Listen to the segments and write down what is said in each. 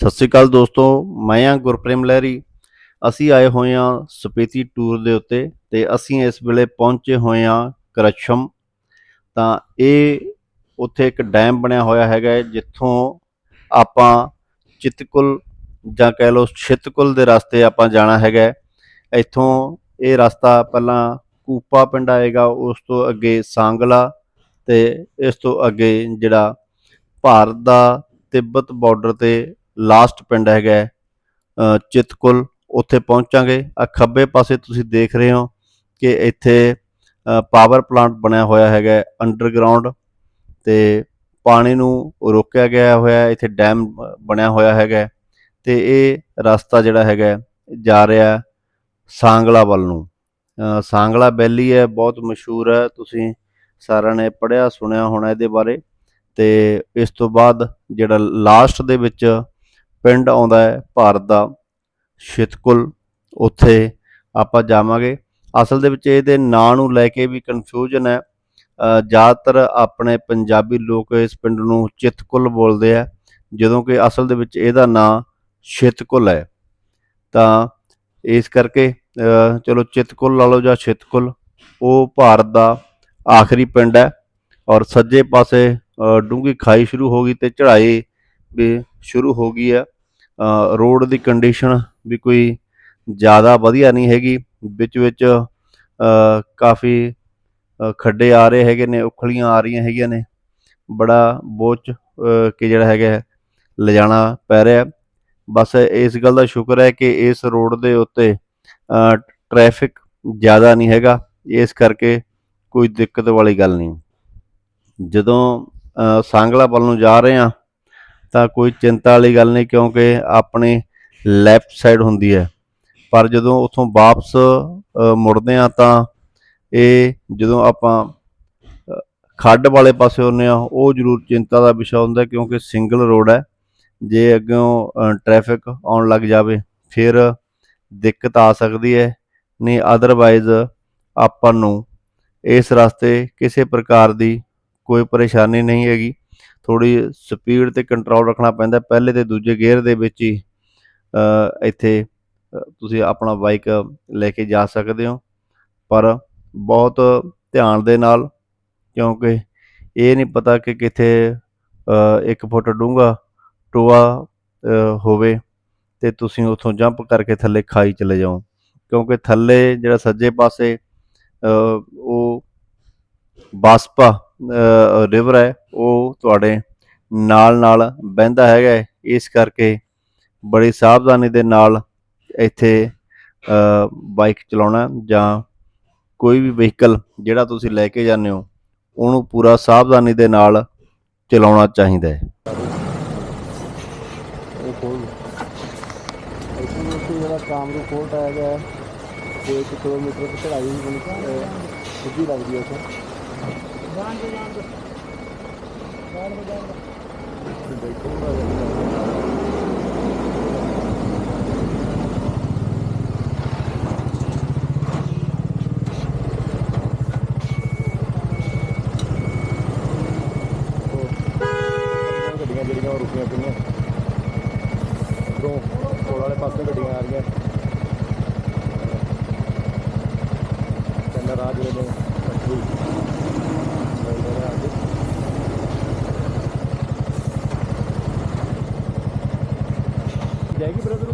ਸਤਿ ਸ੍ਰੀ ਅਕਾਲ ਦੋਸਤੋ, ਮੈਂ ਹਾਂ ਗੁਰਪ੍ਰੇਮ ਲਹਿਰੀ। ਅਸੀਂ ਆਏ ਹੋਏ ਹਾਂ ਸਪੀਤੀ ਟੂਰ ਦੇ ਉੱਤੇ ਤੇ ਅਸੀਂ ਇਸ ਵੇਲੇ ਪਹੁੰਚੇ ਹੋਏ ਹਾਂ ਕਰਛਮ ਤਾਂ ਇਹ ਉੱਥੇ ਇੱਕ ਡੈਮ ਬਣਿਆ ਹੋਇਆ ਹੈਗਾ ਜਿੱਥੋਂ ਆਪਾਂ ਚਿਤਕੁਲ ਜਾਂ ਕਹਿ ਲਓ ਛਿਤਕੁਲ ਦੇ ਰਸਤੇ ਆਪਾਂ ਜਾਣਾ ਹੈਗਾ ਇੱਥੋਂ ਇਹ ਰਸਤਾ ਪਹਿਲਾਂ ਕੂਪਾ ਪਿੰਡ ਆਏਗਾ, ਉਸ ਤੋਂ ਅੱਗੇ ਸਾਂਗਲਾ ਤੇ ਇਸ ਤੋਂ ਅੱਗੇ ਜਿਹੜਾ ਭਾਰਤ ਦਾ ਤਿੱਬਤ ਬਾਰਡਰ ਤੇ ਲਾਸਟ ਪਿੰਡ ਹੈਗਾ ਹੈ, ਚਿਤਕੁਲ ਉੱਥੇ ਪਹੁੰਚਾਂਗੇ। ਆ ਖੱਬੇ ਪਾਸੇ ਤੁਸੀਂ ਦੇਖ ਰਹੇ ਹੋ ਕਿ ਇੱਥੇ ਪਾਵਰ ਪਲਾਂਟ ਬਣਿਆ ਹੋਇਆ ਹੈਗਾ ਅੰਡਰਗਰਾਉਂਡ ਤੇ ਪਾਣੀ ਨੂੰ ਰੋਕਿਆ ਗਿਆ ਹੋਇਆ ਇੱਥੇ ਡੈਮ ਬਣਿਆ ਹੋਇਆ ਹੈਗਾ ਹੈ ਤੇ ਇਹ ਰਸਤਾ ਜਿਹੜਾ ਹੈਗਾ ਜਾ ਰਿਹਾ ਸਾਂਗਲਾ ਵੱਲ ਨੂੰ। ਸਾਂਗਲਾ ਵੈਲੀ ਹੈ ਬਹੁਤ ਮਸ਼ਹੂਰ ਹੈ ਤੁਸੀਂ ਸਾਰਿਆਂ ਨੇ ਪੜ੍ਹਿਆ ਸੁਣਿਆ ਹੋਣਾ ਇਹਦੇ ਬਾਰੇ ਤੇ ਇਸ ਤੋਂ ਬਾਅਦ ਜਿਹੜਾ ਲਾਸਟ ਦੇ ਵਿੱਚ ਪਿੰਡ ਆਉਂਦਾ ਹੈ ਭਾਰਤ ਦਾ। ਸ਼ਿਤਕੁਲ ਉੱਥੇ ਆਪਾਂ ਜਾਵਾਂਗੇ। ਅਸਲ ਦੇ ਵਿੱਚ ਇਹਦੇ ਨਾਂ ਨੂੰ ਲੈ ਕੇ ਵੀ ਕਨਫਿਊਜ਼ਨ ਹੈ। ਜ਼ਿਆਦਾਤਰ ਆਪਣੇ ਪੰਜਾਬੀ ਲੋਕ ਇਸ ਪਿੰਡ ਨੂੰ ਚਿਤਕੁਲ ਬੋਲਦੇ ਆ ਜਦੋਂ ਕਿ ਅਸਲ ਦੇ ਵਿੱਚ ਇਹਦਾ ਨਾਂ ਸ਼ਿਤਕੁਲ ਹੈ। ਤਾਂ ਇਸ ਕਰਕੇ ਚਲੋ ਚਿਤਕੁਲ ਲਾ ਲਓ ਜਾਂ ਸ਼ਿਤਕੁਲ ਉਹ ਭਾਰਤ ਦਾ ਆਖਰੀ ਪਿੰਡ ਹੈ। ਔਰ ਸੱਜੇ ਪਾਸੇ ਅ, ਡੂੰਘੀ ਖਾਈ ਸ਼ੁਰੂ ਹੋ ਗਈ ਤੇ ਚੜ੍ਹਾਈ ਵੀ ਸ਼ੁਰੂ ਹੋ ਗਈ ਹੈ। ਰੋਡ ਦੀ ਕੰਡੀਸ਼ਨ ਵੀ ਕੋਈ ਜ਼ਿਆਦਾ ਵਧੀਆ ਨਹੀਂ ਹੈਗੀ। ਵਿੱਚ ਵਿੱਚ ਕਾਫੀ ਖੱਡੇ ਆ ਰਹੇ ਹੈਗੇ ਨੇ, ਉਖਲੀਆਂ ਆ ਰਹੀਆਂ ਹੈਗੀਆਂ ਨੇ। ਬੜਾ ਬੋਝ ਕਿ ਜਿਹੜਾ ਹੈਗਾ ਲਿਜਾਣਾ ਪੈ ਰਿਹਾ ਬਸ ਇਸ ਗੱਲ ਦਾ ਸ਼ੁਕਰ ਹੈ ਕਿ ਇਸ ਰੋਡ ਦੇ ਉੱਤੇ ਟ੍ਰੈਫਿਕ ਜ਼ਿਆਦਾ ਨਹੀਂ ਹੈਗਾ। ਇਸ ਕਰਕੇ ਕੋਈ ਦਿੱਕਤ ਵਾਲੀ ਗੱਲ ਨਹੀਂ। ਜਦੋਂ ਸਾਂਗਲਾ ਵੱਲ ਨੂੰ ਜਾ ਰਹੇ ਹਾਂ ਤਾਂ ਕੋਈ ਚਿੰਤਾ ਵਾਲੀ ਗੱਲ ਨਹੀਂ, ਕਿਉਂਕਿ ਆਪਣੀ ਲੈਫਟ ਸਾਈਡ ਹੁੰਦੀ ਹੈ। ਪਰ ਜਦੋਂ ਉੱਥੋਂ ਵਾਪਸ ਮੁੜਦੇ ਆ ਤਾਂ ਇਹ ਜਦੋਂ ਆਪਾਂ ਖੱਡ ਵਾਲੇ ਪਾਸੇ ਹੁੰਦੇ ਆ ਉਹ ਜ਼ਰੂਰ ਚਿੰਤਾ ਦਾ ਵਿਸ਼ਾ ਹੁੰਦਾ ਕਿਉਂਕਿ ਸਿੰਗਲ ਰੋਡ ਹੈ। ਜੇ ਅੱਗੋਂ ਟ੍ਰੈਫਿਕ ਆਉਣ ਲੱਗ ਜਾਵੇ, ਫਿਰ ਦਿੱਕਤ ਆ ਸਕਦੀ ਹੈ। ਨਹੀਂ ਅਦਰਵਾਈਜ਼ ਆਪਾਂ ਨੂੰ ਇਸ ਰਸਤੇ ਕਿਸੇ ਪ੍ਰਕਾਰ ਦੀ ਕੋਈ ਪਰੇਸ਼ਾਨੀ ਨਹੀਂ ਹੈਗੀ। ਥੋੜੀ ਸਪੀਡ ਤੇ ਕੰਟਰੋਲ ਰੱਖਣਾ ਪੈਂਦਾ ਪਹਿਲੇ ਤੇ ਦੂਜੇ ਗੇਅਰ ਦੇ ਵਿੱਚ ਹੀ ਇੱਥੇ ਤੁਸੀਂ ਆਪਣਾ ਬਾਈਕ ਲੈ ਕੇ ਜਾ ਸਕਦੇ ਹੋ। ਪਰ ਬਹੁਤ ਧਿਆਨ ਦੇ ਨਾਲ ਕਿਉਂਕਿ ਇਹ ਨਹੀਂ ਪਤਾ ਕਿ ਕਿੱਥੇ ਅ, ਇੱਕ ਫੁੱਟ ਡੂੰਘਾ ਟੋਆ ਹੋਵੇ ਤੇ ਤੁਸੀਂ ਉੱਥੋਂ ਜੰਪ ਕਰਕੇ ਥੱਲੇ ਖਾਈ ਚਲੇ ਜਾਓ। ਕਿਉਂਕਿ ਥੱਲੇ ਜਿਹੜਾ ਸੱਜੇ ਪਾਸੇ ਉਹ ਬਾਸਪਾ ਰਿਵਰ ਹੈ, ਉਹ ਤੁਹਾਡੇ ਨਾਲ ਨਾਲ ਵਹਿੰਦਾ ਹੈਗਾ ਹੈ। ਇਸ ਕਰਕੇ ਬੜੀ ਸਾਵਧਾਨੀ ਦੇ ਨਾਲ ਇੱਥੇ ਬਾਈਕ ਚਲਾਉਣਾ ਜਾਂ ਕੋਈ ਵੀ ਵਹੀਕਲ ਜਿਹੜਾ ਤੁਸੀਂ ਲੈ ਕੇ ਜਾਂਦੇ ਹੋ, ਉਹਨੂੰ ਪੂਰਾ ਸਾਵਧਾਨੀ ਦੇ ਨਾਲ ਚਲਾਉਣਾ ਚਾਹੀਦਾ ਹੈ। ਇਹ ਖੋਲ ਇਸ ਜਿਹੜਾ ਕਾਮਰੂ ਕੋਟ ਆਇਆ ਗਿਆ ਹੈ। 1 ਕਿਲੋਮੀਟਰ ਦੀ ਚੜਾਈ ਬਣ ਕੇ ਸਿੱਧੀ ਲੱਗਦੀ ਹੈ ਉੱਥੇ ਉਹ producto.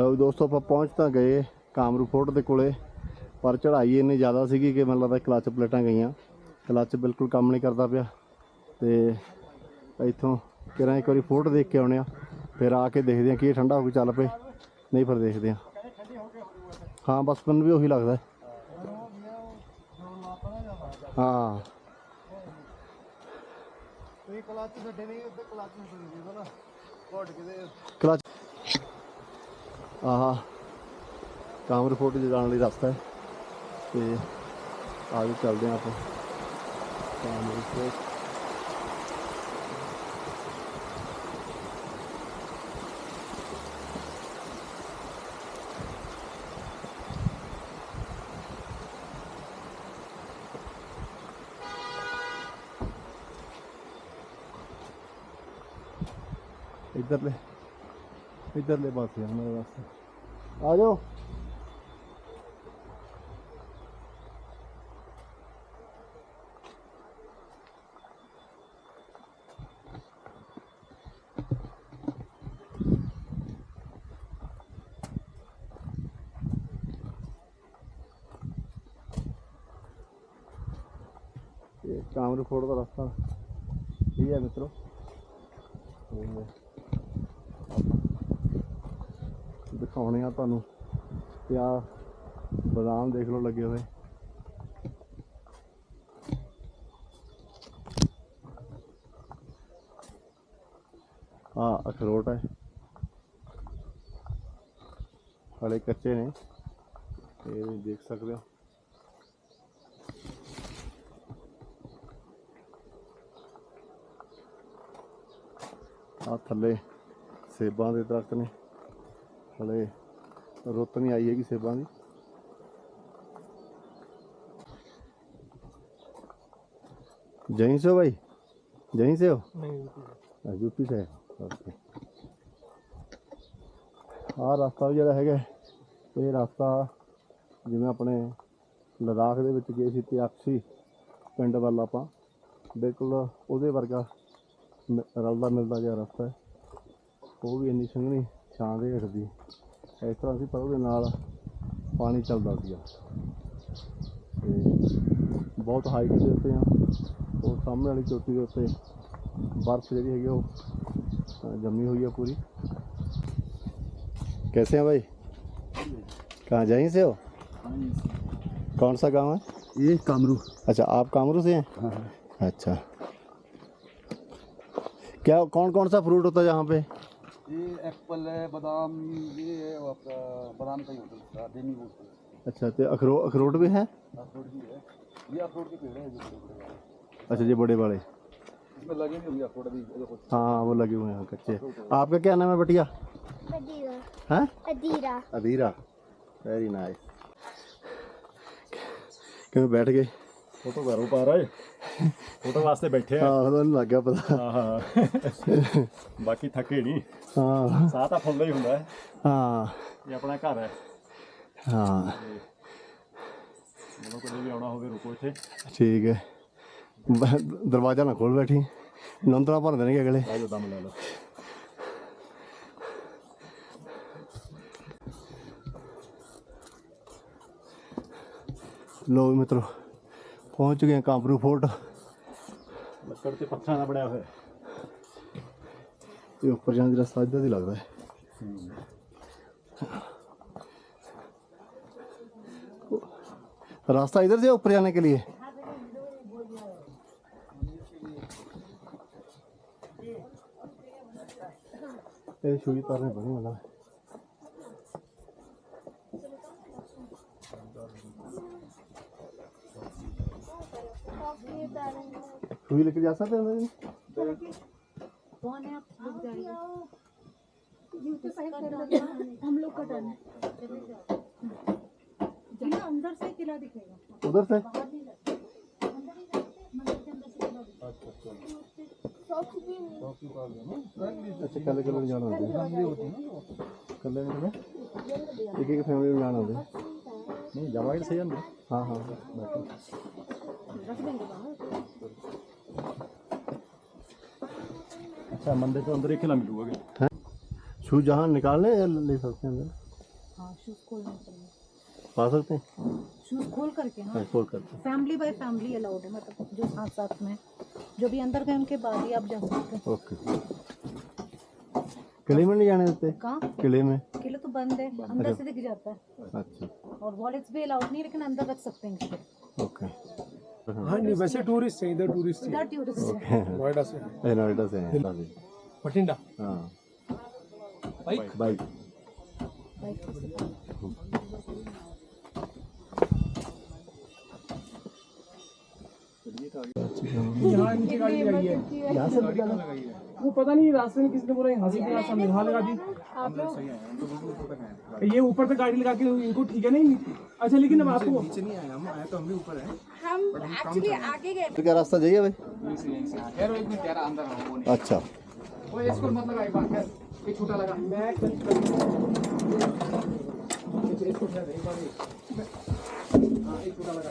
ਲਓ ਦੋਸਤੋ ਆਪਾਂ ਪਹੁੰਚ ਤਾਂ ਗਏ ਕਾਮਰੂ ਫੋਰਟ ਦੇ ਕੋਲੇ ਪਰ ਚੜ੍ਹਾਈ ਇੰਨੀ ਜ਼ਿਆਦਾ ਸੀਗੀ ਕਿ ਮੈਨੂੰ ਲੱਗਦਾ ਕਲੱਚ ਪਲੇਟਾਂ ਗਈਆਂ। ਕਲੱਚ ਬਿਲਕੁਲ ਕੰਮ ਨਹੀਂ ਕਰਦਾ ਪਿਆ। ਤੇ ਇੱਥੋਂ ਕਿਰਾਂ ਇੱਕ ਵਾਰੀ ਫੋਰਟ ਦੇਖ ਕੇ ਆਉਣੇ ਆ ਫਿਰ ਆ ਕੇ ਦੇਖਦੇ ਆ ਕਿ ਠੰਡਾ ਹੋ ਕੇ ਚੱਲ ਪਏ। ਨਹੀਂ ਫਿਰ ਦੇਖਦੇ ਆ। ਹਾਂ ਬਸ ਮੈਨੂੰ ਵੀ ਉਹੀ ਲੱਗਦਾ। ਹੈ। ਹਾਂ ਤੁਸੀਂ ਕਲੱਚ ਛੱਡੇ ਨਹੀਂ ਉੱਤੇ ਕਲੱਚ ਛੱਡੀ ਨਾ? ਘੋਟ ਕਿਤੇ ਕਲਚ ਆਹ ਕਾਮਰ ਫੋਰਟ ਦੇ ਜਾਣ ਲਈ ਰਸਤਾ ਹੈ ਤੇ ਆਗੇ ਚੱਲਦੇ ਹਾਂ ਆਪਾਂ। ਕਾਮਰ ਫੋਰਟ ਇਧਰਲੇ ਪਾਸੇ ਆ ਮੇਰਾ ਰਸਤਾ ਆ ਜਾਓ। ਇਹ ਕਾਮਰੂ ਫੋੜ ਦਾ ਰਸਤਾ। ਇਹ ਹੈ ਮਿੱਤਰੋ ਤੇ ਦਿਖਾਉਣੇ ਆ ਤੁਹਾਨੂੰ। ਤੇ ਆ ਬਦਾਮ ਦੇਖ ਲਓ ਲੱਗੇ ਹੋਏ। ਆ ਅਖਰੋਟ ਹੈ। ਹਲੇ ਕੱਚੇ ਨੇ। ਇਹ ਵੀ ਦੇਖ ਸਕਦੇ ਹੋ। ਆ ਥੱਲੇ ਸੇਬਾਂ ਦੇ ਦਰਖਤ ਨੇ। ਹਲੇ ਰੁੱਤ ਨਹੀਂ ਆਈ ਹੈਗੀ ਸੇਬਾਂ ਦੀ। ਜਹੀਂ ਸੋ ਭਾਈ ਜਹੀਂ ਸੇ ਹੋ ਨਹੀਂ ਯੂਪੀ ਸੇ ਓਕੇ। ਆ ਰਸਤਾ ਜਿਹੜਾ ਹੈਗਾ ਇਹ ਰਸਤਾ ਜਿਵੇਂ ਆਪਣੇ ਲਦਾਖ ਦੇ ਵਿੱਚ ਗਏ ਸੀ ਤਿਆਕਸੀ ਪਿੰਡ ਵੱਲ ਆਪਾਂ ਬਿਲਕੁਲ ਉਹਦੇ ਵਰਗਾ ਰਲਦਾ ਮਿਲਦਾ ਜਿਹਾ ਰਸਤਾ ਹੈ। ਉਹ ਵੀ ਇੰਨੀ ਸੰਘਣੀ ਛਾਂ ਦੇ ਹੇਠਦੀ ਇਸ ਤਰ੍ਹਾਂ ਸੀ ਪਰ ਉਹਦੇ ਨਾਲ ਪਾਣੀ ਚੱਲਦਾ ਸੀਗਾ ਤੇ ਬਹੁਤ ਹਾਈਟ ਦੇ ਉੱਤੇ ਆ ਉਹ ਸਾਹਮਣੇ ਵਾਲੀ ਚੋਟੀ ਦੇ ਉੱਤੇ बर्फ ਜਿਹੜੀ ਹੈਗੀ ਉਹ ਅ, ਜੰਮੀ हुई है पूरी कैसे हैं भाई कहाँ जहीं से हो कौन सा गांव है ਇਹ ਕਾਮਰੂ अच्छा आप कामरू से हैं ਹਾਂ अच्छा क्या कौन कौन सा फ्रूट होता है यहाँ पे एप्पल है बादाम ये आपका बादाम का ही होता है डेमी वूड अच्छा तो अखरो अखरोट भी है? अखरोट भी है। ये अखरोट के पेड़ है ये बड़े बड़े अच्छा ये बड़े बड़े इसमें लगे हुए अखरोट अभी हाँ वो लगे हुए हैं कच्चे। आपका क्या नाम है बटिया? अदीरा अदीरा अदीरा वेरी नाइस क्यों बैठ गए? ਫੋਟੋ ਕਰੋ ਪਾ ਰਹੇ ਫੋਟੋ ਵਾਸਤੇ ਬੈਠੇ ਆ। ਹਾਂ ਤੁਹਾਨੂੰ ਲੱਗ ਗਿਆ ਪਤਾ। ਹਾਂ ਹਾਂ। ਬਾਕੀ ਥੱਕੇ ਨਹੀਂ। ਹਾਂ। ਸਾਹ ਤਾਂ ਫੁੱਲਦਾ ਹੀ ਹੁੰਦਾ ਹੈ। ਹਾਂ। ਇਹ ਆਪਣਾ ਘਰ ਹੈ। ਹਾਂ। ਜਦੋਂ ਕਦੇ ਵੀ ਆਉਣਾ ਹੋਵੇ ਰੁਕੋ ਇੱਥੇ। ਠੀਕ ਹੈ। ਬ- ਦਰਵਾਜ਼ਾ ਨਾ ਖੋਲ ਬੈਠੀ। ਨੰਦਰਾ ਭਰ ਦੇਣਗੇ ਅਗਲੇ। ਆਜੋ ਦਮ ਲੈ ਲਓ। ਲੋ ਮਿੱਤਰੋ। ਪਹੁੰਚ ਗਏ ਹਾਂ ਕਾਂਬਰੂ ਫੋਰਟ ਲੱਕੜ ਤੇ ਪੱਥਰਾਂ ਦਾ ਬਣਿਆ ਹੋਇਆ ਇਹ ਉੱਪਰ ਜਾਣ ਦਾ ਰਸਤਾ ਇੱਧਰ ਦੀ ਲੱਗਦਾ ਹੈ रास्ता इधर से है ऊपर जाने के लिए ये सुई तारने बनी वाला है सुई लेके जा सकते हैं अंदर जी? कौन है आप रुक जाइए हम लोग का टर्न है किला अंदर से किला दिखेगा उधर से अच्छा कल कल जाना होता है कल एक एक फैमिली में जाना होता है ਨਹੀਂ ਜਾਵਾਂਗੇ ਸਹੀ ਅੰਦਰ हाँ हाँ बैठो अच्छा मंदिर से अंदर एक खिला मिलूँगा शूज़ जहाँ निकाल लें या ले सकते हैं अंदर? हाँ शूज़ खोल पा सकते हैं? शूज़ खोल करके हाँ।, हाँ खोल करके। फैमिली बाय फैमिली अलाउड है मतलब जो साथ साथ में। जो भी अंदर गए उनके बाद ही आप जा सकते हैं। ओके। किले में नहीं जाने देते? किले में। किले तो बंद है अंदर से दिख जाता है। अच्छा। और वॉलेट्स भी अलाउड नहीं लेकिन अंदर रख सकते हैं ओके। हाँ। नहीं वैसे टूरिस्ट है इधर टूरिस्ट है। है। नोएडा से। हैं नोएडा से हैं हाँ। बठिंडा हाँ। बाइक। बाइक। यहाँ नीचे गाड़ी लगाई है। यहाँ से लगाई है। वो पता नहीं रास्ते में किसने बोला से भी रास्ता यहाँ लगा दी ये ऊपर तक गाड़ी लगा के इनको ठीक है नहीं अच्छा लेकिन अब आपको नीचे नहीं आया हम आए तो हम भी ऊपर है। तो क्या रास्ता जाइए भाई? यार एक मिनट यार अंदर आओ वो अच्छा। वो इसको मत लगा एक बार एक छोटा लगा। मैं इसको क्या एक बार हाँ एक छोटा लगा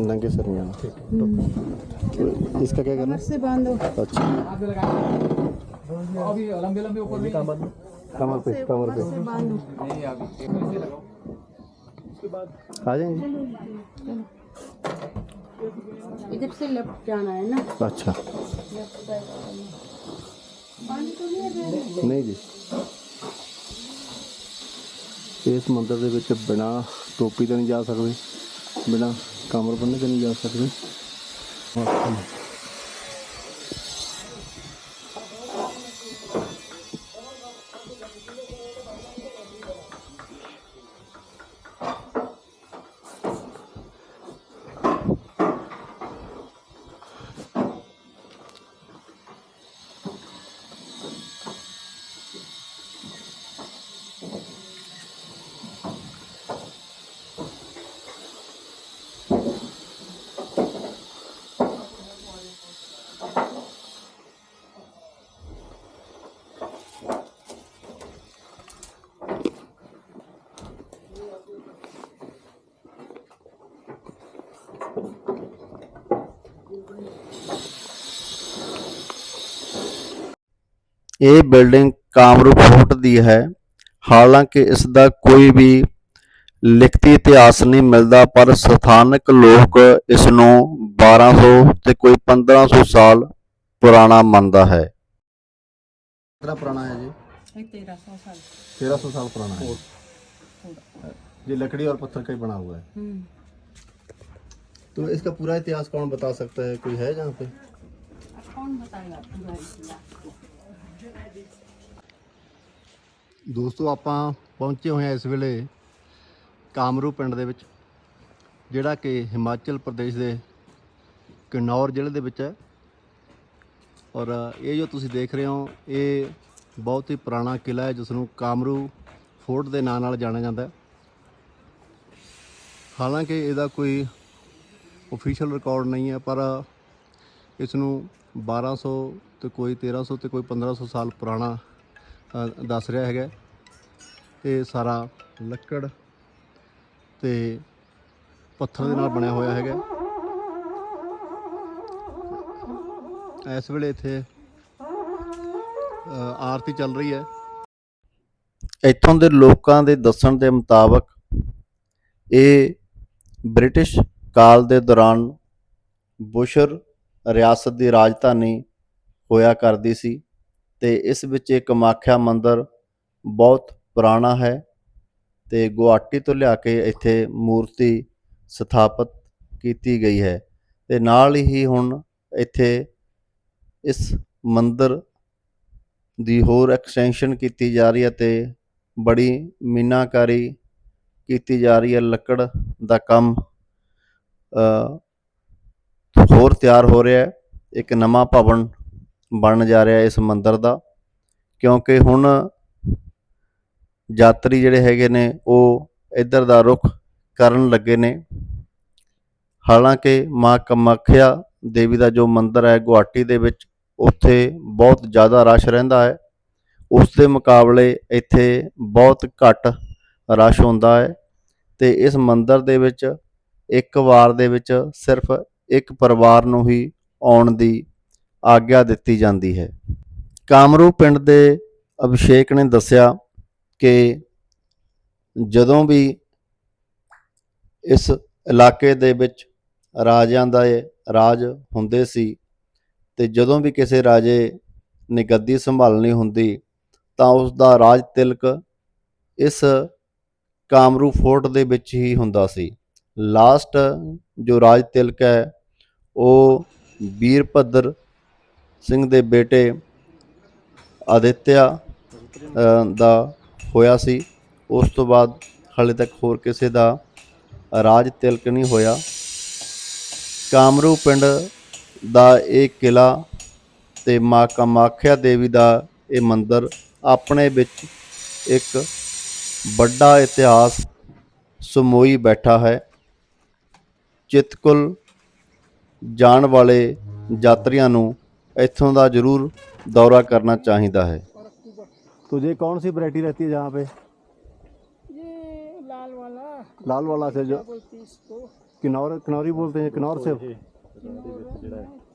नंगे सर नहीं आना तो इसका क्या करना से बांधो अच्छा हाथ में लगा अभी लंबे लंबे ऊपर नहीं कमर पे कमर पे से बांधो नहीं अभी एक नीचे लगाओ आ जाएंगे इधर से लेफ्ट जाना है ना अच्छा ਨਹੀਂ ਜੀ ਇਸ ਮੰਦਰ ਦੇ ਵਿੱਚ ਬਿਨਾ ਟੋਪੀ ਤੋਂ ਨਹੀਂ ਜਾ ਸਕਦੇ ਬਿਨਾ ਕਮਰ ਬੰਨ੍ਹ ਕੇ ਨਹੀਂ ਜਾ ਸਕਦੇ। ਇਹ ਬਿਲਡਿੰਗ ਕਾਮਰੂਪ ਫੋਰਟ ਦੀ ਹੈ ਹਾਲਾਂਕਿ ਇਸ ਦਾ ਕੋਈ ਵੀ ਲਿਖਤੀ ਇਤਿਹਾਸ ਨਹੀਂ ਮਿਲਦਾ ਪਰ ਸਥਾਨਕ ਲੋਕ ਇਸ ਨੂੰ 1200 ਤੇ ਕੋਈ 1500 ਸਾਲ ਪੁਰਾਣਾ ਮੰਨਦਾ ਹੈ कितना पुराना है जी तेरह सौ साल तेरह सौ साल पुराना है ये लकड़ी और पत्थर का ही बना हुआ है हम्म तो इसका पूरा इतिहास कौन बता सकता है कोई है जहाँ पे अब कौन बताएगा पूरा इतिहास ਦੋਸਤੋ ਆਪਾਂ ਪਹੁੰਚੇ ਹੋਏ ਹਾਂ ਇਸ ਵੇਲੇ ਕਾਮਰੂ ਪਿੰਡ ਦੇ ਵਿੱਚ ਜਿਹੜਾ ਕਿ ਹਿਮਾਚਲ ਪ੍ਰਦੇਸ਼ ਦੇ ਕਿਨੌਰ ਜ਼ਿਲ੍ਹੇ ਦੇ ਵਿੱਚ ਹੈ ਔਰ ਇਹ ਜੋ ਤੁਸੀਂ ਦੇਖ ਰਹੇ ਹੋ ਇਹ ਬਹੁਤ ਹੀ ਪੁਰਾਣਾ ਕਿਲਾ ਹੈ ਜਿਸ ਨੂੰ ਕਾਮਰੂ ਫੋਰਟ ਦੇ ਨਾਂ ਨਾਲ ਜਾਣਿਆ ਜਾਂਦਾ ਹੈ ਹਾਲਾਂਕਿ ਇਹਦਾ ਕੋਈ ਅਫੀਸ਼ੀਅਲ ਰਿਕਾਰਡ ਨਹੀਂ ਹੈ, ਪਰ ਇਸ ਨੂੰ 1200 ਤੇ ਕੋਈ 1300 ਤੇ ਕੋਈ 1500 ਸਾਲ ਪੁਰਾਣਾ ਦੱਸ ਰਿਹਾ ਹੈਗਾ। ਇਹ ਸਾਰਾ ਲੱਕੜ ਤੇ ਪੱਥਰ ਦੇ ਨਾਲ ਬਣਿਆ ਹੋਇਆ ਹੈਗਾ। ਇਸ ਵੇਲੇ ਇੱਥੇ ਆਰਤੀ ਚੱਲ ਰਹੀ ਹੈ। ਇੱਥੋਂ ਦੇ ਲੋਕਾਂ ਦੇ ਦੱਸਣ ਦੇ ਮੁਤਾਬਕ ਇਹ ਬ੍ਰਿਟਿਸ਼ ਕਾਲ ਦੇ ਦੌਰਾਨ ਬੁਸ਼ਰ ਰਿਆਸਤ ਦੀ ਰਾਜਧਾਨੀ ਹੋਇਆ ਕਰਦੀ ਸੀ ਤੇ ਇਸ ਵਿੱਚ ਇੱਕ ਕਾਮਾਖਿਆ ਮੰਦਿਰ ਬਹੁਤ ਪੁਰਾਣਾ ਹੈ ਤੇ ਗੁਹਾਟੀ ਤੋਂ ਲਿਆ ਕੇ ਇੱਥੇ ਮੂਰਤੀ ਸਥਾਪਿਤ ਕੀਤੀ ਗਈ ਹੈ ਤੇ ਨਾਲ ਹੀ ਹੁਣ ਇੱਥੇ ਇਸ ਮੰਦਿਰ ਦੀ ਹੋਰ ਐਕਸਟੈਂਸ਼ਨ ਕੀਤੀ ਜਾ ਰਹੀ ਹੈ ਤੇ ਬੜੀ ਮੀਨਾਕਾਰੀ ਕੀਤੀ ਜਾ ਰਹੀ ਹੈ, ਲੱਕੜ ਦਾ ਕੰਮ ਹੋਰ ਤਿਆਰ ਹੋ ਰਿਹਾ ਹੈ। ਇੱਕ ਨਵਾਂ ਭਵਨ ਬਣ ਜਾ ਰਿਹਾ ਇਸ ਮੰਦਿਰ ਦਾ, ਕਿਉਂਕਿ ਹੁਣ ਯਾਤਰੀ ਜਿਹੜੇ ਹੈਗੇ ਨੇ, ਉਹ ਇੱਧਰ ਦਾ ਰੁਖ ਕਰਨ ਲੱਗੇ ਨੇ। ਹਾਲਾਂਕਿ ਮਾਂ ਕਾਮਾਖਿਆ ਦੇਵੀ ਦਾ ਜੋ ਮੰਦਿਰ ਹੈ, ਗੁਹਾਟੀ ਦੇ ਵਿੱਚ, ਉੱਥੇ ਬਹੁਤ ਜ਼ਿਆਦਾ ਰਸ਼ ਰਹਿੰਦਾ ਹੈ। ਉਸ ਦੇ ਮੁਕਾਬਲੇ ਇੱਥੇ ਬਹੁਤ ਘੱਟ ਰਸ਼ ਹੁੰਦਾ ਹੈ ਤੇ ਇਸ ਮੰਦਿਰ ਦੇ ਵਿੱਚ ਇੱਕ ਵਾਰ ਦੇ ਵਿੱਚ ਸਿਰਫ ਇੱਕ ਪਰਿਵਾਰ ਨੂੰ ਹੀ ਆਉਣ ਦੀ ਆਗਿਆ ਦਿੱਤੀ ਜਾਂਦੀ ਹੈ। ਕਾਮਰੂ ਪਿੰਡ ਦੇ ਅਭਿਸ਼ੇਕ ਨੇ ਦੱਸਿਆ ਕਿ ਜਦੋਂ ਵੀ ਇਸ ਇਲਾਕੇ ਦੇ ਵਿੱਚ ਰਾਜਿਆਂ ਦਾ ਰਾਜ ਹੁੰਦੇ ਸੀ ਤੇ ਜਦੋਂ ਵੀ ਕਿਸੇ ਰਾਜੇ ਨੇ ਗੱਦੀ ਸੰਭਾਲਣੀ ਹੁੰਦੀ ਤਾਂ ਉਸ ਦਾ ਰਾਜ ਤਿਲਕ ਇਸ ਕਾਮਰੂ ਫੋਰਟ ਦੇ ਵਿੱਚ ਹੀ ਹੁੰਦਾ ਸੀ। ਲਾਸਟ ਜੋ ਰਾਜ ਤਿਲਕ ਹੈ, ਉਹ ਵੀਰਭੱਦਰ ਸਿੰਘ ਦੇ ਬੇਟੇ ਆਦਿਤਿਆ ਦਾ ਹੋਇਆ ਸੀ। ਉਸ ਤੋਂ ਬਾਅਦ ਹਾਲੇ ਤੱਕ ਹੋਰ ਕਿਸੇ ਦਾ ਰਾਜ ਤਿਲਕ ਨਹੀਂ ਹੋਇਆ। ਕਾਮਰੂ ਪਿੰਡ ਦਾ ਇਹ ਕਿਲਾ ਤੇ ਮਾਂ ਕਾਮਾਖਿਆ ਦੇਵੀ ਦਾ ਇਹ ਮੰਦਿਰ ਆਪਣੇ ਵਿੱਚ ਇੱਕ ਵੱਡਾ ਇਤਿਹਾਸ ਸਮੋਈ ਬੈਠਾ ਹੈ। ਚਿਤਕੁਲ ਜਾਣ ਵਾਲੇ ਯਾਤਰੀਆਂ ਨੂੰ ਇੱਥੋਂ ਦਾ ਜ਼ਰੂਰ ਦੌਰਾ ਕਰਨਾ ਚਾਹੀਦਾ ਹੈ तो ये कौन सी वैरायटी रहती है जहाँ पे ये लाल वाला लाल वाला से जो बोलते हैं इसको किन्नौर किन्नौरी बोलते हैं किन्नौर से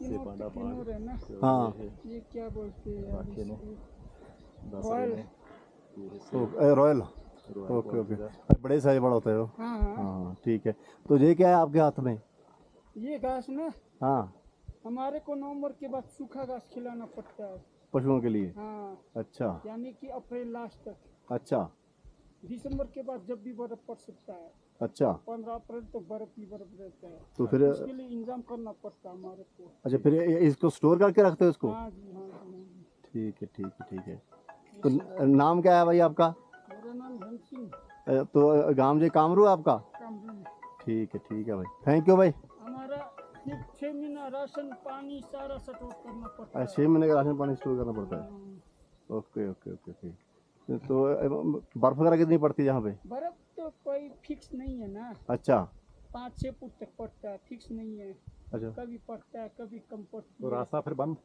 किन्नौर है ना हाँ ये क्या बोलते हैं यार इसको? रॉयल तो ए, रॉयल ओके ओके। बड़े साइज़ बड़ा होता है वो? हाँ हाँ। हाँ ठीक है। तो ये क्या है आपके हाथ में? ये घास ना हाँ। हमारे को नवंबर के बाद सूखा घास खिलाना पड़ता है। पशुओं के लिए? हाँ। अच्छा। यानी कि अप्रैल लास्ट तक। अच्छा। दिसंबर के बाद जब भी बर्फ़ पड़ सकता है। अच्छा। पंद्रह अप्रैल तक बर्फ़ ही बर्फ़ रहता है। तो फिर उसके लिए इंतज़ाम करना पड़ता है हमारे को। अच्छा फिर इसको स्टोर करके रखते हो इसको? हाँ जी ठीक है ठीक है ठीक है। तो नाम क्या है भाई आपका? मेरा नाम धन सिंह तो गाँव जी कामरू है आपका? ठीक है ठीक है भाई। थैंक यू भाई। हमारा छः महीना राशन पानी सारा सपोर्ट करना पड़ता है। छः महीने का राशन पानी स्टोर करना पड़ता है? हाँ। ओके ओके ओके ओके तो बर्फ़ वगैरह कितनी पड़ती है यहाँ पे? बर्फ़ तो कोई फिक्स नहीं है ना। अच्छा। पाँच छः फुट तक पड़ता है फिक्स नहीं है। अच्छा। कभी पड़ता है कभी कम पड़ती तो रास्ता फिर बंद?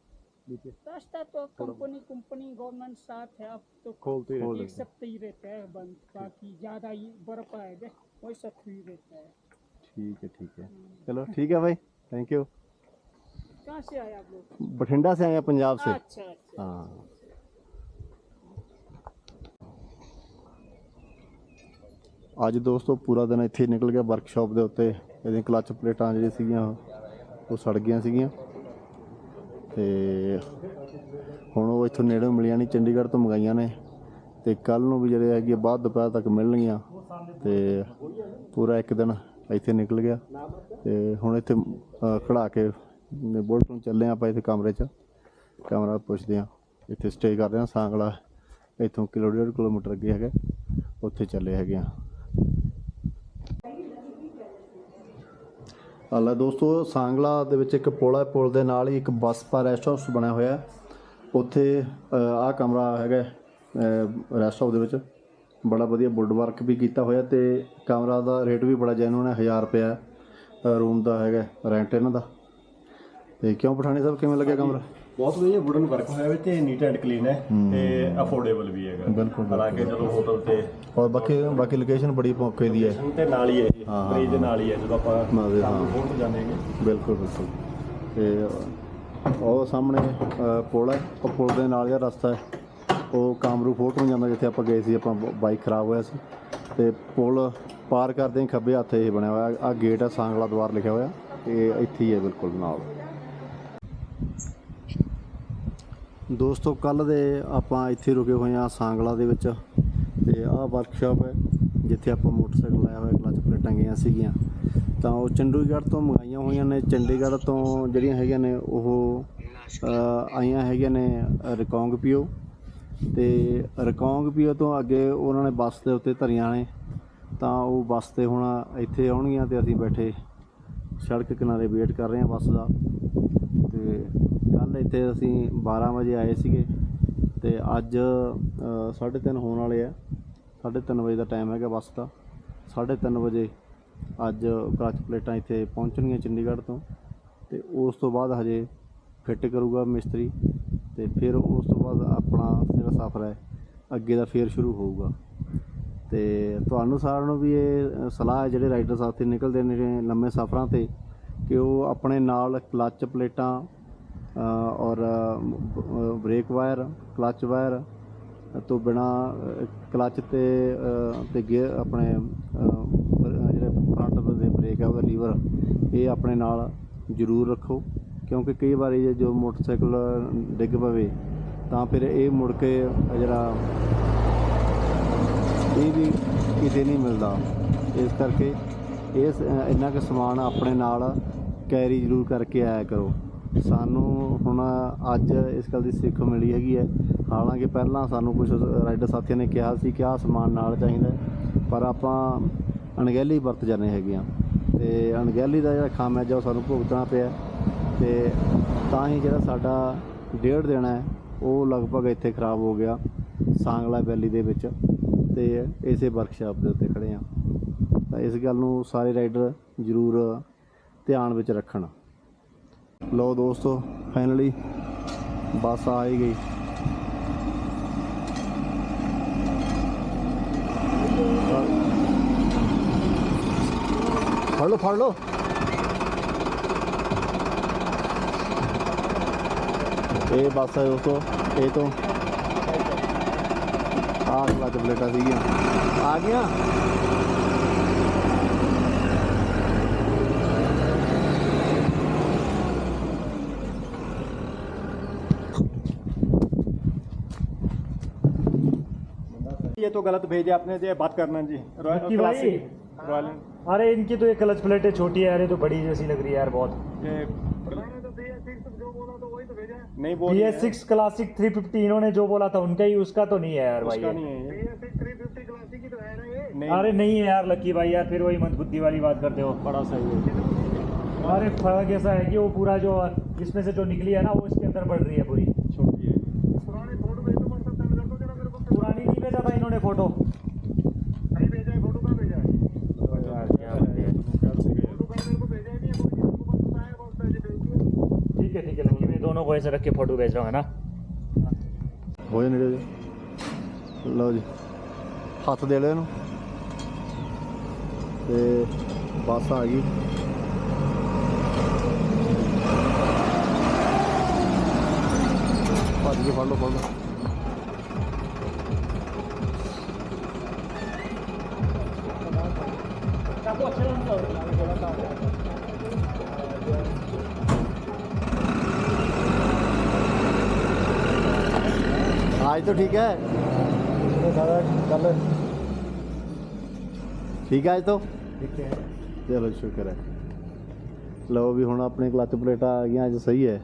नीचे रास्ता तो कंपनी कंपनी गवर्नमेंट साथ है अब तो खोलते ही रहते एक सप्ताह ही रहता है बंद बाकी ज़्यादा ही बर्फ आएगा वही सब फ्री रहता है ठीक है ठीक है चलो ठीक है भाई थैंक यू कहाँ से आए आप लोग बठिंडा से आए हैं पंजाब से अच्छा अच्छा हाँ ਅੱਜ ਦੋਸਤੋ ਪੂਰਾ ਦਿਨ ਇੱਥੇ ਹੀ ਨਿਕਲ ਗਿਆ ਵਰਕਸ਼ਾਪ ਦੇ ਉੱਤੇ ਇਹਦੀਆਂ ਕਲੱਚ ਪਲੇਟਾਂ ਜਿਹੜੀਆਂ ਸੀਗੀਆਂ ਉਹ ਸੜ ਗਈਆਂ ਸੀਗੀਆਂ ਤੇ ਹੁਣ ਉਹ ਇੱਥੋਂ ਨੇੜੇ ਮਿਲੀਆਂ ਨਹੀਂ ਚੰਡੀਗੜ੍ਹ ਤੋਂ ਮੰਗਾਈਆਂ ਨੇ। ਤੇ ਕੱਲ ਨੂੰ ਵੀ ਜਿਹੜੇ ਹੈਗੇ ਆ, ਬਾਅਦ ਦੁਪਹਿਰ ਤੱਕ ਮਿਲਣਗੀਆਂ। ਤੇ ਪੂਰਾ ਇੱਕ ਦਿਨ ਇੱਥੇ ਨਿਕਲ ਗਿਆ। ਤੇ ਹੁਣ ਇੱਥੇ ਖੜਾ ਕੇ ਬੋਲਟ ਨੂੰ ਚੱਲੇ ਆਪਾਂ ਇੱਥੇ ਕਮਰੇ 'ਚ। ਕਮਰਾ ਪੁੱਛਦੇ ਆ ਇੱਥੇ ਸਟੇ ਕਰਦੇ ਆ ਸਾਂਗਲਾ ਇੱਥੋਂ ਕਿਲੋ ਡੇਢ ਕਿਲੋਮੀਟਰ ਅੱਗੇ ਹੈਗਾ। ਉੱਥੇ ਚੱਲੇ ਹੈਗੇ ਆ ਹਾਲਾ ਦੋਸਤੋ ਸਾਂਗਲਾ ਦੇ ਵਿੱਚ ਇੱਕ ਪੁਲ ਹੈ ਪੁਲ ਦੇ ਨਾਲ ਹੀ ਇੱਕ ਬੱਸ ਪਾ ਰੈਸਟ ਹਾਊਸ ਬਣਿਆ ਹੋਇਆ ਉੱਥੇ ਆਹ ਕਮਰਾ ਹੈਗਾ ਰੈਸਟ ਹਾਊਸ ਦੇ ਵਿੱਚ। ਬੜਾ ਵਧੀਆ ਵੁੱਡ ਵਰਕ ਵੀ ਕੀਤਾ ਹੋਇਆ ਤੇ ਕਮਰਾ ਦਾ ਰੇਟ ਵੀ ਬੜਾ ਜੈਨੂਨ ਹੈ 1000 ਰੁਪਇਆ ਰੂਮ ਦਾ ਹੈਗਾ ਰੈਂਟ ਇਹਨਾਂ ਦਾ। ਤੇ ਕਿਉਂ ਪਠਾਣੀ ਸਾਹਿਬ, ਕਿਵੇਂ ਲੱਗਿਆ ਕਮਰਾ? ਬਹੁਤ ਵਧੀਆ ਵੁਡਨ ਵਰਕ ਹੋਇਆ ਵਿੱਚ ਤੇ ਨੀਟ ਐਂਡ ਕਲੀਨ ਹੈ ਤੇ ਅਫੋਰਡੇਬਲ ਵੀ ਹੈਗਾ। ਬਿਲਕੁਲ, ਹਾਲਾਂਕਿ ਜਦੋਂ ਹੋਟਲ ਤੇ ਔਰ ਬਾਕੀ ਬਾਕੀ ਲੋਕੇਸ਼ਨ ਬੜੀ ਮੌਕੇ ਦੀ ਹੈ। ਤੇ ਨਾਲ ਹੀ ਹੈ ਜੀ ਹਾਂ, ਬ੍ਰਿਜ ਦੇ ਨਾਲ ਹੀ ਹੈ ਜਦੋਂ ਆਪਾਂ ਤੋਂ ਜਾਂਦੇ ਹੈਗੇ। ਬਿਲਕੁਲ ਬਿਲਕੁਲ। ਤੇ ਉਹ ਸਾਹਮਣੇ ਪੁਲ ਹੈ ਉਹ ਪੁਲ ਦੇ ਨਾਲ ਜਿਹੜਾ ਰਸਤਾ ਹੈ ਉਹ ਕਾਮਰੂ ਫੋਰਟ ਨੂੰ ਜਾਂਦਾ ਜਿੱਥੇ ਆਪਾਂ ਗਏ ਸੀ ਆਪਾਂ ਬਾਈਕ ਖਰਾਬ ਹੋਇਆ ਸੀ। ਤੇ ਪੁਲ ਪਾਰ ਕਰਦੇ ਖੱਬੇ ਹੱਥ ਇਹ ਬਣਿਆ ਹੋਇਆ ਆ ਗੇਟ ਹੈ ਸਾਂਗਲਾ ਦੁਆਰ ਲਿਖਿਆ ਹੋਇਆ ਇਹ ਇੱਥੇ ਹੀ ਹੈ ਬਿਲਕੁਲ ਨਾਲ। ਦੋਸਤੋ ਕੱਲ ਦੇ ਆਪਾਂ ਇੱਥੇ ਰੁਕੇ ਹੋਏ ਆ ਸਾਂਗਲਾ ਦੇ ਵਿੱਚ ਤੇ ਆਹ ਵਰਕਸ਼ਾਪ ਹੈ, ਜਿੱਥੇ ਆਪਾਂ ਮੋਟਰਸਾਈਕਲ ਲਾਇਆ ਹੋਇਆ, ਕਲਚ ਪਲੇਟਾਂ ਗਈਆਂ ਸੀਗੀਆਂ। ਤਾਂ ਉਹ ਚੰਡੀਗੜ੍ਹ ਤੋਂ ਮੰਗਾਈਆਂ ਹੋਈਆਂ ਨੇ, ਚੰਡੀਗੜ੍ਹ ਤੋਂ ਜਿਹੜੀਆਂ ਹੈਗੀਆਂ ਨੇ, ਉਹ ਆਈਆਂ ਹੈਗੀਆਂ ਨੇ ਰਿਕੌਂਗ ਪੀਓ। ਤੇ ਰਿਕੌਂਗ ਪੀਓ ਤੋਂ ਅੱਗੇ ਉਹਨਾਂ ਨੇ ਬੱਸ ਦੇ ਉੱਤੇ ਧਰੀਆਂ ਨੇ, ਤਾਂ ਉਹ ਬੱਸ ਤੇ ਹੁਣ ਇੱਥੇ ਆਉਣਗੀਆਂ ਤੇ ਅਸੀਂ ਬੈਠੇ, ਸੜਕ ਕਿਨਾਰੇ ਵੇਟ ਕਰ ਰਹੇ ਹਾਂ ਬੱਸ ਦਾ। ਇੱਥੇ ਅਸੀਂ 12 ਵਜੇ ਆਏ ਸੀਗੇ ਤੇ ਅੱਜ 3:30 ਹੋਣ ਵਾਲੇ ਆ। 3:30 ਵਜੇ ਦਾ ਟਾਈਮ ਹੈਗਾ ਬੱਸ ਦਾ। 3:30 ਵਜੇ ਅੱਜ ਕਲਚ ਪਲੇਟਾਂ ਇੱਥੇ ਪਹੁੰਚਣਗੀਆਂ ਚੰਡੀਗੜ੍ਹ ਤੋਂ ਤੇ ਉਸ ਤੋਂ ਬਾਅਦ ਹਜੇ ਫਿੱਟ ਕਰੂਗਾ ਮਿਸਤਰੀ ਤੇ ਫਿਰ ਉਸ ਤੋਂ ਬਾਅਦ ਆਪਣਾ ਜਿਹੜਾ ਸਫ਼ਰ ਹੈ, ਅੱਗੇ ਦਾ ਫੇਰ ਸ਼ੁਰੂ ਹੋਊਗਾ। ਤੇ ਤੁਹਾਨੂੰ ਸਾਰਿਆਂ ਨੂੰ ਵੀ ਇਹ ਸਲਾਹ ਹੈ ਜਿਹੜੇ ਰਾਈਡਰ ਸਾਥੀ ਨਿਕਲਦੇ ਨੇ ਲੰਮੇ ਸਫ਼ਰਾਂ ਤੇ ਕਿ ਉਹ ਆਪਣੇ ਨਾਲ ਕਲਚ ਪਲੇਟਾਂ ਅ, ਔਰ ਅ, ਬ੍ਰੇਕ ਵਾਇਰ ਕਲੱਚ ਵਾਇਰ ਤੋਂ ਬਿਨਾ ਕਲੱਚ ਤੇ ਤੇ ਗੇਅਰ ਆਪਣੇ ਜਿਹੜੇ ਫਰੰਟ ਦੇ ਬ੍ਰੇਕ ਹੈ ਉਹਦਾ ਲੀਵਰ ਇਹ ਆਪਣੇ ਨਾਲ ਜ਼ਰੂਰ ਰੱਖੋ। ਕਿਉਂਕਿ ਕਈ ਵਾਰੀ ਜੇ ਜੋ ਮੋਟਰਸਾਈਕਲ ਡਿੱਗ ਪਵੇ ਤਾਂ ਫਿਰ ਇਹ ਮੁੜ ਕੇ ਜਿਹੜਾ ਇਹ ਵੀ ਕਿਤੇ ਨਹੀਂ ਮਿਲਦਾ। ਇਸ ਕਰਕੇ ਇਸ ਇੰਨਾ ਕੁ ਸਮਾਨ ਆਪਣੇ ਨਾਲ ਕੈਰੀ ਜ਼ਰੂਰ ਕਰਕੇ ਆਇਆ ਕਰੋ। ਸਾਨੂੰ ਹੁਣ ਅੱਜ ਇਸ ਗੱਲ ਦੀ ਸਿੱਖ ਮਿਲੀ ਹੈਗੀ ਹੈ। ਹਾਲਾਂਕਿ ਪਹਿਲਾਂ ਸਾਨੂੰ ਕੁਝ ਰਾਈਡਰ ਸਾਥੀਆਂ ਨੇ ਕਿਹਾ ਸੀ ਕਿ ਆਹ ਸਮਾਨ ਨਾਲ ਚਾਹੀਦਾ ਪਰ ਆਪਾਂ ਅਣਗਹਿਲੀ ਵਰਤ ਜਾਂਦੇ ਹੈਗੇ ਆ ਤੇ ਅਣਗਹਿਲੀ ਦਾ ਜਿਹੜਾ ਖਾਮਿਆਜਾ ਉਹ ਸਾਨੂੰ ਭੁਗਤਣਾ ਪਿਆ ਤੇ ਤਾਂ ਹੀ ਜਿਹੜਾ ਸਾਡਾ ਡੇਢ ਦਿਨ ਹੈ, ਉਹ ਲਗਭਗ ਇੱਥੇ ਖਰਾਬ ਹੋ ਗਿਆ ਸਾਂਗਲਾ ਵੈਲੀ ਦੇ ਵਿੱਚ ਤੇ ਇਸੇ ਵਰਕਸ਼ਾਪ ਦੇ ਉੱਤੇ ਖੜੇ ਆ ਤਾਂ ਇਸ ਗੱਲ ਨੂੰ ਸਾਰੇ ਰਾਈਡਰ ਜ਼ਰੂਰ ਧਿਆਨ ਵਿੱਚ ਰੱਖਣ। ਲਓ ਦੋਸਤੋ ਫਾਈਨਲੀ ਬੱਸ ਆ ਹੀ ਗਈ। ਫੜ ਲਓ ਫੜ ਲਓ। ਇਹ ਬੱਸ ਹੈ ਦੋਸਤੋ, ਇਹ ਤੋਂ ਆਹ ਕਲਚ ਪਲੇਟਾਂ ਸੀਗੀਆਂ। ਆ ਗਿਆ ये तो गलत भेजा आपने जो बात करना जी। रॉयल अरे इनकी तो ये क्लच प्लेटें छोटी है अरे तो बड़ी जैसी लग रही है यार बहुत। ये नहीं बोल B six classic three fifty इन्होंने जो बोला था उनका ही उसका तो नहीं है यार भाई उसका ये। नहीं है ये। नहीं। अरे नहीं है यार लक्की भाई यार फिर वही मंदबुद्धि वाली बात करते हो। बड़ा सही है। अरे फ़र्क ऐसा है कि वो पूरा जो इसमें से जो निकली है ना वो इसके अंदर बढ़ रही है। भेजा था इन्होंने फोटो ठीक है ठीक है लक्की मैं दोनों को ऐसे रख के फोटो भेज रहा हूँ है ना ਹੋ ਜਾ ਨੇੜੇ ਜੀ ਲਓ ਜੀ ਹੱਥ ਦੇ ਲਿਓ ਇਹਨੂੰ ਤੇ ਬੱਸ ਆ ਗਈ ਭੱਜ ਕੇ ਫੜ ਲਓ ਫੜ ਲਓ आज तो ठीक है कल ठीक है आज तो ਠੀਕ ਹੈ ਚਲੋ ਸ਼ੁਕਰ ਹੈ ਲਓ ਵੀ ਹੁਣ ਆਪਣੇ ਕਲਚ ਪਲੇਟਾਂ ਆ ਗਈਆਂ ਅੱਜ ਸਹੀ ਹੈ